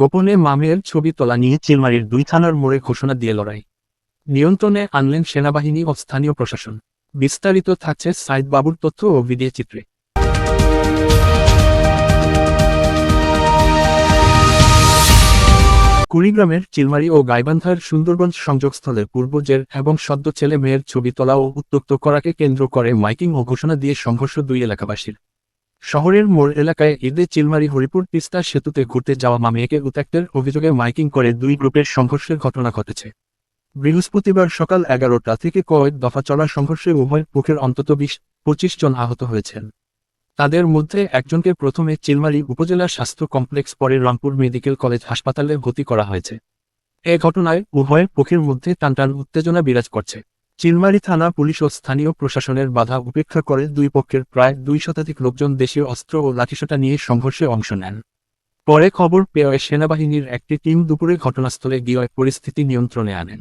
গোপনে মামের ছবি তোলা নিয়ে চিলমারির দুই থানার মোড়ে ঘোষণা দিয়ে লড়াই। নিয়ন্ত্রণে আনলেন সেনাবাহিনী ও স্থানীয় প্রশাসন। বিস্তারিত থাকছে সাইদ বাবুর তথ্য ও ভিডিও চিত্রে। কুড়িগ্রামের চিলমারি ও গাইবান্ধার সুন্দরগঞ্জ সংযোগস্থলে পূর্বজের এবং সদ্য ছেলে মেয়ের ছবি তোলা ও উত্তক্ত করাকে কেন্দ্র করে মাইকিং ও ঘোষণা দিয়ে সংঘর্ষ দুই এলাকাবাসীর। শহরের মোড় এলাকায় ঈদে চিলমারি হরিপুর তিস্তা সেতুতে ঘুরতে যাওয়া মামিয়াকে উত্যাক্তের অভিযোগে মাইকিং করে দুই গ্রুপের সংঘর্ষের ঘটনা ঘটেছে। বৃহস্পতিবার সকাল এগারোটা থেকে কয়েক দফা চলা সংঘর্ষে উভয় পক্ষের অন্তত বিশ, পঁচিশ জন আহত হয়েছেন। তাদের মধ্যে একজনকে প্রথমে চিলমারি উপজেলা স্বাস্থ্য কমপ্লেক্স, পরে রংপুর মেডিকেল কলেজ হাসপাতালে ভর্তি করা হয়েছে। এ ঘটনায় উভয় পক্ষের মধ্যে টানটান উত্তেজনা বিরাজ করছে। চিলমারি থানা পুলিশ ও স্থানীয় প্রশাসনের বাধা উপেক্ষা করে দুই পক্ষের প্রায় দুই শতাধিক লোকজন দেশীয় অস্ত্র ও লাঠিসোঁটা নিয়ে সংঘর্ষে অংশ নেন। পরে খবর পেয়ে সেনাবাহিনীর একটি টিম দুপুরে ঘটনাস্থলে গিয়ে পরিস্থিতি নিয়ন্ত্রণে আনেন।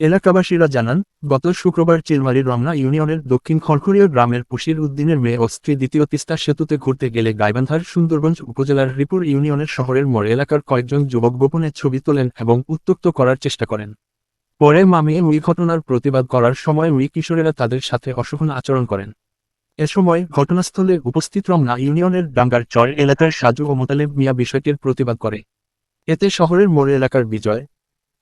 এলাকাবাসীরা জানান, গত শুক্রবার চিলমারি রমনা ইউনিয়নের দক্ষিণ খড়খড়িয়া গ্রামের পুশির উদ্দিনের মেয়ে ও স্ত্রী দ্বিতীয় তিস্তা সেতুতে ঘুরতে গেলে গাইবান্ধার সুন্দরগঞ্জ উপজেলার রিপুর ইউনিয়নের শহরের মোড় এলাকার কয়েকজন যুবক গোপনে ছবি তোলেন এবং উত্তক্ত করার চেষ্টা করেন। পরে মামিয়ে ওই ঘটনার প্রতিবাদ করার সময় ওই কিশোরেরা তাদের সাথে অশোভন আচরণ করেন। এ সময় ঘটনাস্থলে উপস্থিত রমনা ইউনিয়নের ডাঙ্গার চর এলাকার সাজু ও মোতালেব মিয়া বিষয়টির প্রতিবাদ করে। এতে শহরের মোড় এলাকার বিজয়,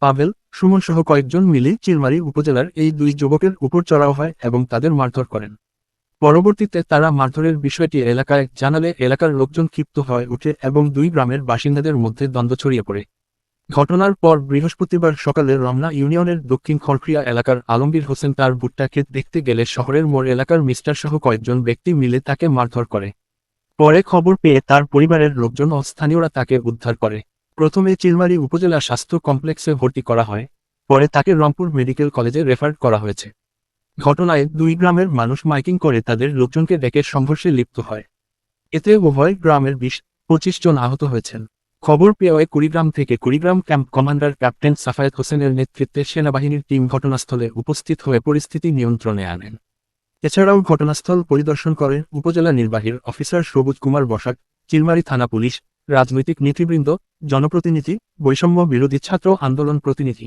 পাভেল, সুমন সহ কয়েকজন মিলে চিরমারি উপজেলার এই দুই যুবকের উপর চড়াও হয় এবং তাদের মারধর করেন। পরবর্তীতে তারা মারধরের বিষয়টি এলাকায় জানালে এলাকার লোকজন ক্ষিপ্ত হয়ে ওঠে এবং দুই গ্রামের বাসিন্দাদের মধ্যে দ্বন্দ্ব ছড়িয়ে পড়ে। ঘটনার পর বৃহস্পতিবার সকালে রমনা ইউনিয়নের দক্ষিণ খড়খড়িয়া এলাকার আলমগীর হোসেন তার ভুট্টা ক্ষেত দেখতে গেলে শহরের মোড় এলাকার মিস্টার সহ কয়েকজন ব্যক্তি মিলে তাকে মারধর করে। পরে খবর পেয়ে তার পরিবারের লোকজন ও স্থানীয়রা তাকে উদ্ধার করে। প্রথমে চিলমারি উপজেলা স্বাস্থ্য কমপ্লেক্সে ভর্তি করা হয়। পরে তাকে রংপুর মেডিকেল কলেজে রেফার করা হয়েছে। ঘটনায় দুই গ্রামের মানুষ মাইকিং করে তাদের লোকজনকে ডেকে সংঘর্ষে লিপ্ত হয়। এতে উভয় গ্রামের বিশ পঁচিশ জন আহত হয়েছেন। খবর পেয়ে কুড়িগ্রাম থেকে Kurigram camp commander captain Safayet হোসেনের নেতৃত্বে সেনাবাহিনীর টিম ঘটনাস্থলে উপস্থিত হয়ে পরিস্থিতি নিয়ন্ত্রণে আনেন। এছাড়াও ঘটনাস্থল পরিদর্শন করেন উপজেলা নির্বাহীর অফিসার সবুজ কুমার বসাক, চিলমারি থানা পুলিশ, রাজনৈতিক নেতৃবৃন্দ, জনপ্রতিনিধি, বৈষম্য বিরোধী ছাত্র আন্দোলন প্রতিনিধি।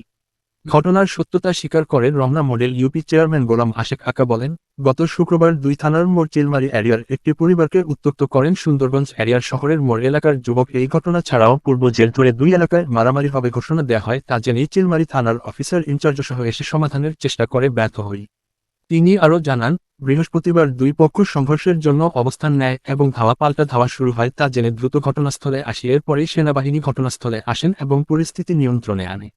ঘটনার সত্যতা স্বীকার করে Ramna model UP chairman Golam Ashek Aka বলেন, গত শুক্রবার দুই থানার মোড় চিলমারি এরিয়ার একটি পরিবারকে উত্তক্ত করেন সুন্দরগঞ্জ এরিয়ার শহরের মোড় এলাকার যুবক। এই ঘটনা ছাড়াও পূর্ব জেল ধরে দুই এলাকায় মারামারি হবে ঘোষণা দেওয়া হয়। তা জেনেই চিলমারি থানার অফিসার ইনচার্জ সহ এসে সমাধানের চেষ্টা করে ব্যর্থ হই। তিনি আরও জানান, বৃহস্পতিবার দুই পক্ষ সংঘর্ষের জন্য অবস্থান নেয় এবং ধাওয়া পাল্টা ধাওয়া শুরু হয়। তা জেনে দ্রুত ঘটনাস্থলে আসি। এরপরেই সেনাবাহিনী ঘটনাস্থলে আসেন এবং পরিস্থিতি নিয়ন্ত্রণে আনে।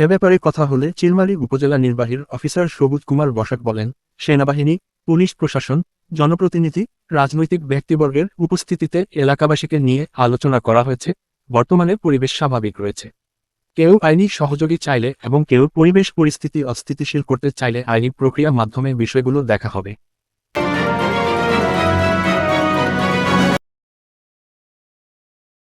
এ ব্যাপারে কথা হলে চিলমারি উপজেলা নির্বাহীর অফিসার সবুজ কুমার বসাক বলেন, সেনাবাহিনী, পুলিশ প্রশাসন, জনপ্রতিনিধি, রাজনৈতিক ব্যক্তিবর্গের উপস্থিতিতে এলাকাবাসীকে নিয়ে আলোচনা করা হয়েছে, বর্তমানে পরিবেশ স্বাভাবিক রয়েছে। কেউ আইনি সহযোগী চাইলে এবং কেউ পরিবেশ পরিস্থিতি অস্থিতিশীল করতে চাইলে আইনি প্রক্রিয়ার মাধ্যমে বিষয়গুলো দেখা হবে।